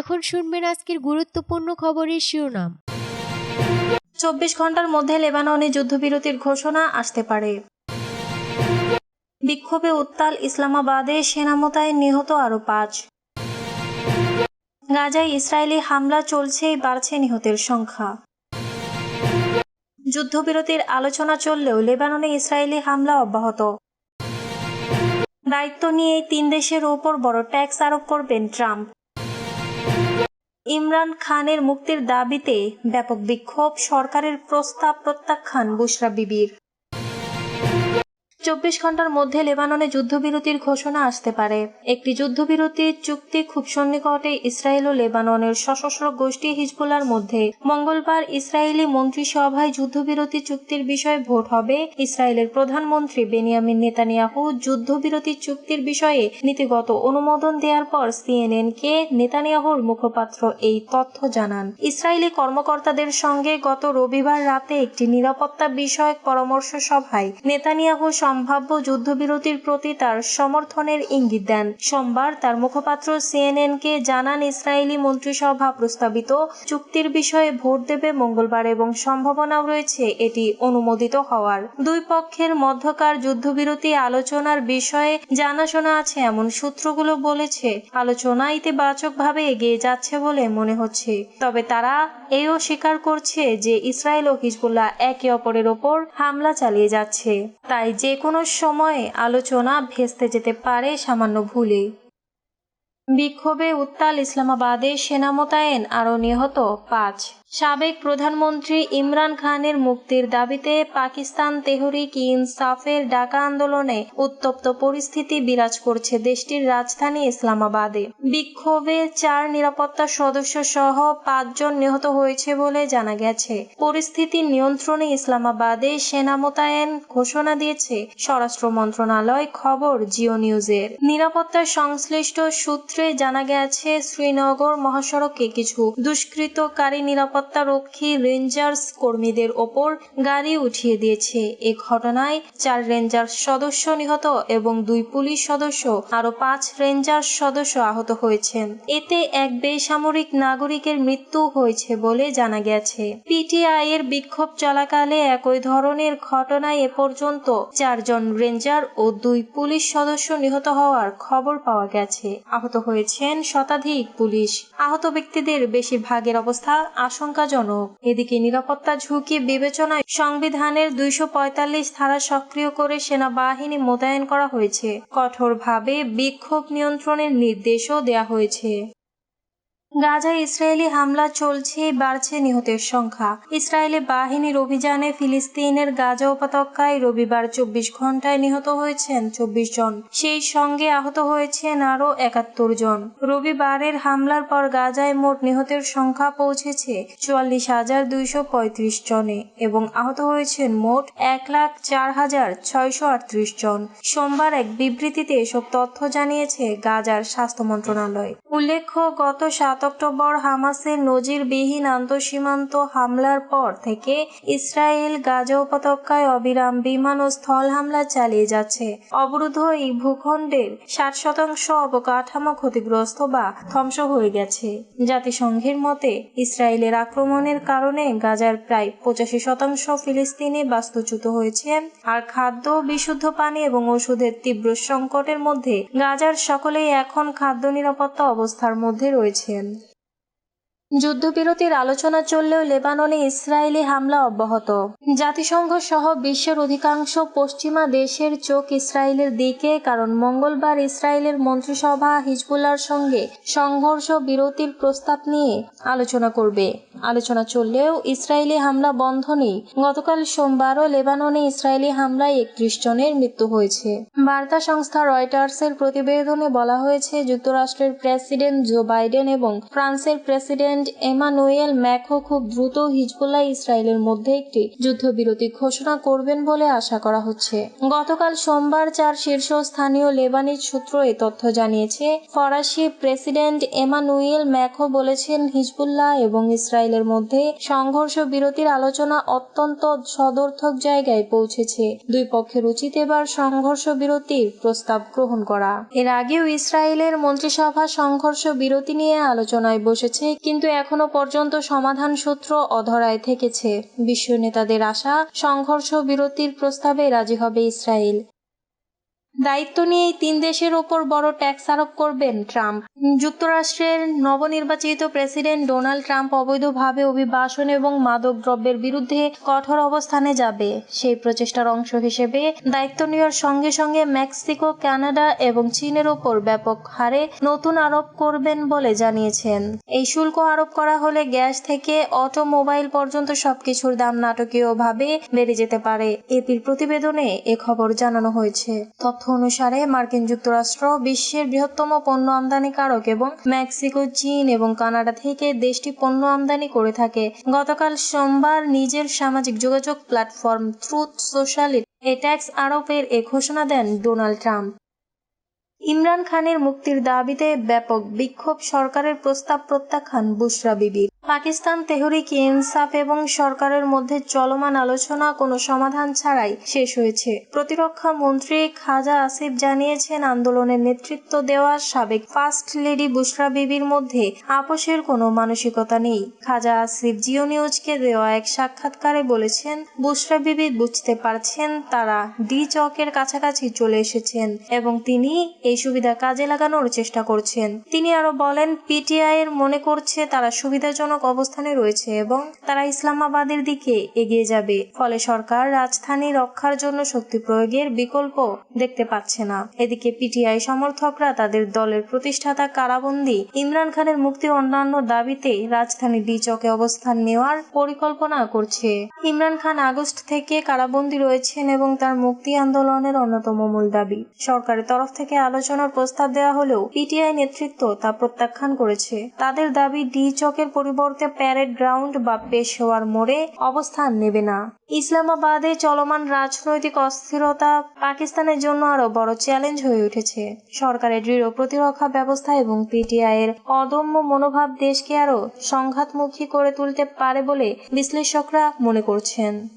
এখন শুনবেন আজকের গুরুত্বপূর্ণ খবরের শিরোনাম। চব্বিশ ঘণ্টার মধ্যে লেবাননে যুদ্ধবিরতির ঘোষণা আসতে পারে। বিক্ষোভে উত্তাল ইসলামাবাদে সেনা মোতায়েন নিহত আরও পাঁচ। গাজায় ইসরায়েলি হামলা চলছেই বাড়ছে নিহতের সংখ্যা। যুদ্ধবিরতির আলোচনা চললেও লেবাননে ইসরায়েলি হামলা অব্যাহত। দায়িত্ব নিয়ে তিন দেশের ওপর বড় ট্যাক্স আরোপ করবেন ট্রাম্প। ইমরান খানের মুক্তির দাবিতে ব্যাপক বিক্ষোভ সরকারের প্রস্তাব প্রত্যাখ্যান বুশরা বিবির। চব্বিশ ঘণ্টার মধ্যে লেবাননে যুদ্ধবিরতির ঘোষণা আসতে পারে। একটি যুদ্ধবিরতির চুক্তি খুব সন্নিকটে ইসরায়েল ও লেবাননের সশস্ত্র গোষ্ঠী হিজবুলার মধ্যে। মঙ্গলবার ইসরায়েলি মন্ত্রিসভায় যুদ্ধবিরতি চুক্তির বিষয়ে ভোট হবে। ইসরায়েলের প্রধানমন্ত্রী বেনিয়ামিন নেতানিয়াহু যুদ্ধবিরতি চুক্তির বিষয়ে নীতিগত অনুমোদন দেওয়ার পর সিএনএন কে নেতানিয়াহুর মুখপাত্র এই তথ্য জানান। ইসরায়েলি কর্মকর্তাদের সঙ্গে গত রবিবার রাতে একটি নিরাপত্তা বিষয়ক পরামর্শ সভায় নেতানিয়াহু সম্ভাব্য যুদ্ধবিরতির প্রতি তার সমর্থনের ইঙ্গিত দেন। সোমবার তার মুখপাত্র সিএনএন কে জানান, ইসরায়েলি মন্ত্রিসভা প্রস্তাবিত চুক্তির বিষয়ে ভোট দেবে মঙ্গলবার এবং সম্ভাবনাও রয়েছে এটি অনুমোদিত হওয়ার। দুই পক্ষের মধ্যকার যুদ্ধবিরতি আলোচনার বিষয়ে জানাশোনা আছে এমন সূত্রগুলো বলেছে। আলোচনা ইতিবাচকভাবে এগিয়ে যাচ্ছে বলে মনে হচ্ছে। তবে তারা এও স্বীকার করছে যে ইসরায়েল ও হিজবুল্লাহ একে অপরের ওপর হামলা চালিয়ে যাচ্ছে। তাই যে কোনো সময়ে আলোচনা ভেস্তে যেতে পারে সামান্য ভুলে। বিক্ষোভে উত্তাল ইসলামাবাদে সেনা মোতায়েন আরও নিহত পাঁচ। সাবেক প্রধানমন্ত্রী ইমরান খানের মুক্তির দাবিতে পাকিস্তান তেহরিক ইনসাফের ডাকা আন্দোলনে উত্তপ্ত পরিস্থিতি বিরাজ করছে দেশটির রাজধানী ইসলামাবাদে। বিক্ষোভে চার নিরাপত্তা সদস্য সহ পাঁচজন নিহত হয়েছে বলে জানা গেছে। পরিস্থিতি নিয়ন্ত্রণে ইসলামাবাদে সেনা মোতায়েন ঘোষণা দিয়েছে স্বরাষ্ট্র মন্ত্রণালয় খবর জিও নিউজের। নিরাপত্তা সংশ্লিষ্ট সূত্রে জানা গেছে, শ্রীনগর মহাসড়কে কিছু দুষ্কৃতকারী নিরাপত্তা রক্ষী রেঞ্জার্স কর্মীদের ওপর গাড়ি উঠিয়ে দিয়েছে। এ ঘটনায় চার রেঞ্জার সদস্য নিহত এবং দুই পুলিশ সদস্য আরও পাঁচ রেঞ্জার সদস্য আহত হয়েছেন। এতে এক বেসামরিক নাগরিকের মৃত্যু হয়েছে বলে জানা গেছে। পিটিআই এর বিক্ষোভ চলাকালে একই ধরনের ঘটনায় এ পর্যন্ত চারজন রেঞ্জার ও দুই পুলিশ সদস্য নিহত হওয়ার খবর পাওয়া গেছে। আহত হয়েছেন শতাধিক পুলিশ। আহত ব্যক্তিদের বেশিরভাগের অবস্থা আশঙ্কাজনক। এদিকে নিরাপত্তা ঝুঁকি বিবেচনায় সংবিধানের দুইশো পঁয়তাল্লিশ ধারা সক্রিয় করে সেনাবাহিনী মোতায়েন করা হয়েছে। কঠোরভাবে বিক্ষোভ নিয়ন্ত্রণের নির্দেশও দেয়া হয়েছে। গাজায় ইসরায়েলি হামলা চলছে, বাড়ছে নিহতের সংখ্যা। ইসরায়েলি বাহিনীর অভিযানে ফিলিস্তিনের গাজা উপত্যকায় রবিবার চব্বিশ ঘন্টায় নিহত হয়েছেন চব্বিশ জন। সেই সঙ্গে আহত হয়েছেন আরও একাত্তর জন। রবিবারের হামলার পর গাজায় মোট নিহতের সংখ্যা পৌঁছেছে চুয়াল্লিশ হাজার দুইশো পঁয়ত্রিশ জনে এবং আহত হয়েছেন মোট এক লাখ চার হাজার ছয়শো আটত্রিশ জন। সোমবার এক বিবৃতিতে এসব তথ্য জানিয়েছে গাজার স্বাস্থ্য মন্ত্রণালয়। উল্লেখ্য, গত সাত অক্টোবর হামাসের নজিরবিহীন আন্তঃসীমান্ত হামলার পর থেকে ইসরায়েল গাজা উপত্যকায় অবিরাম বিমান ও স্থল হামলা চালিয়ে যাচ্ছে। অবরুদ্ধ এই ভূখণ্ডের ষাট শতাংশ অবকাঠামো ক্ষতিগ্রস্ত বা ধ্বংস হয়ে গেছে। জাতিসংঘের মতে, ইসরায়েলের আক্রমণের কারণে গাজার প্রায় পঁচাশি শতাংশ ফিলিস্তিনি বাস্তুচ্যুত হয়েছেন আর খাদ্য, বিশুদ্ধ পানি এবং ওষুধের তীব্র সংকটের মধ্যে গাজার সকলেই এখন খাদ্য নিরাপত্তা অবস্থার মধ্যে রয়েছেন। যুদ্ধবিরতির আলোচনা চললেও লেবাননে ইসরায়েলি হামলা অব্যাহত। জাতিসংঘ সহ বিশ্বের অধিকাংশ পশ্চিমা দেশের চোখ ইসরায়েলের দিকে, কারণ মঙ্গলবার ইসরায়েলের মন্ত্রিসভা হিজবুল্লার সঙ্গে সংঘর্ষ বিরতির প্রস্তাব নিয়ে আলোচনা করবে। আলোচনা চললেও ইসরায়েলি হামলা বন্ধ নেই। গতকাল সোমবারও লেবাননে ইসরায়েলি হামলায় একত্রিশ জনের মৃত্যু হয়েছে। বার্তা সংস্থা রয়টার্সের প্রতিবেদনে বলা হয়েছে, যুক্তরাষ্ট্রের প্রেসিডেন্ট জো বাইডেন এবং ফ্রান্সের প্রেসিডেন্ট প্রেসিডেন্ট এমানুয়েল ম্যাখো খুব দ্রুত হিজবুল্লাহ ইসরায়েলের মধ্যে একটি যুদ্ধবিরতি ঘোষণা করবেন বলে আশা করা হচ্ছে। গতকাল সোমবার চার শীর্ষস্থানীয় লেবানিজ সূত্র এ তথ্য জানিয়েছে, ফরাসি প্রেসিডেন্ট এমানুয়েল ম্যাখো বলেছেন, হিজবুল্লাহ এবং ইসরায়েলের মধ্যে সংঘর্ষ বিরতির আলোচনা অত্যন্ত সদর্থক জায়গায় পৌঁছেছে। দুই পক্ষের উচিত এবার সংঘর্ষ বিরতির প্রস্তাব গ্রহণ করা। এর আগেও ইসরায়েলের মন্ত্রিসভা সংঘর্ষ বিরতি নিয়ে আলোচনায় বসেছে, কিন্তু এখনও পর্যন্ত সমাধান সূত্র অধরায় থেকেছে। বিশ্ব নেতাদের আশা, সংঘর্ষ বিরতির প্রস্তাবে রাজি হবে ইসরায়েল। দায়িত্ব নিয়ে তিন দেশের ওপর বড় ট্যাক্স আরোপ করবেন ট্রাম্প। যুক্তরাষ্ট্রের নবনির্বাচিত প্রেসিডেন্ট ডোনাল্ড ট্রাম্প অবৈধভাবে অভিবাসন এবং মাদক দ্রব্যের বিরুদ্ধে কঠোর অবস্থানে যাবে। সেই প্রচেষ্টার অংশ হিসেবে দায়িত্ব নেওয়ার সঙ্গে সঙ্গে মেক্সিকো, কানাডা এবং চীনের ওপর ব্যাপক হারে নতুন আরোপ করবেন বলে জানিয়েছেন। এই শুল্ক আরোপ করা হলে গ্যাস থেকে অটোমোবাইল পর্যন্ত সবকিছুর দাম নাটকীয়ভাবে বেড়ে যেতে পারে। এপির প্রতিবেদনে এ খবর জানানো হয়েছে। তথ্য অনুসারে, মার্কিন যুক্তরাষ্ট্র বিশ্বের বৃহত্তম পণ্য আমদানিকারক এবং মেক্সিকো, চীন এবং কানাডা থেকে দেশটি পণ্য আমদানি করে থাকে। গতকাল সোমবার নিজের সামাজিক যোগাযোগ প্ল্যাটফর্ম ট্রুথ সোশ্যালে এ ট্যাক্স আরোপের এ ঘোষণা দেন ডোনাল্ড ট্রাম্প। ইমরান খানের মুক্তির দাবিতে ব্যাপক বিক্ষোভ সরকারের প্রস্তাব প্রত্যাখ্যান বুশরা বিবির পাকিস্তান তেহরিক ইনসাফ এবং সরকারের মধ্যে চলমান আলোচনা কোনো সমাধান ছাড়াই শেষ হয়েছে। প্রতিরক্ষা মন্ত্রী খাজা আসিফ জানিয়েছেন, আন্দোলনের নেতৃত্ব দেওয়া সাবেক ফার্স্ট লেডি বুশরা বিবির মধ্যে আপোষের কোনো মানসিকতা নেই। খাজা আসিফ জিও নিউজকে দেওয়া এক সাক্ষাৎকারে বলেছেন, বুশরা বিবি বুঝতে পারছেন তারা ডি চকের কাছাকাছি চলে এসেছেন এবং তিনি এই সুবিধা কাজে লাগানোর চেষ্টা করছেন। তিনি আরও বলেন পিটিআই এর মনে করছে তারা সুবিধাজনক অবস্থানে রয়েছে এবং তারা ইসলামাবাদের দিকে এগিয়ে যাবে। ফলে সরকার রাজধানী রক্ষার জন্য শক্তি প্রয়োগের বিকল্প দেখতে পাচ্ছে না। এদিকে পিটিআই সমর্থকরা তাদের দলের প্রতিষ্ঠাতা কারাবন্দী ইমরান খানের মুক্তি অন্যান্য দাবিতে রাজধানী ডি চকে অবস্থান নেওয়ার পরিকল্পনা করছে। ইমরান খান আগস্ট থেকে কারাবন্দী রয়েছেন এবং তার মুক্তি আন্দোলনের অন্যতম মূল দাবি। সরকারের তরফ থেকে আলোচনার প্রস্তাব দেওয়া হলেও পিটিআই নেতৃত্ব তা প্রত্যাখ্যান করেছে। তাদের দাবি, ডি চকের পরিবর্তে প্যারেড গ্রাউন্ড বা পেশোয়ার মোড়ে অবস্থান নেবে না। ইসলামাবাদে চলমান রাজনৈতিক অস্থিরতা পাকিস্তানের জন্য আরও বড় চ্যালেঞ্জ হয়ে উঠেছে। সরকারের দৃঢ় প্রতিরক্ষা ব্যবস্থা এবং পিটিআই এর অদম্য মনোভাব দেশকে আরও সংঘাতমুখী করে তুলতে পারে বলে বিশ্লেষকরা মনে করছেন।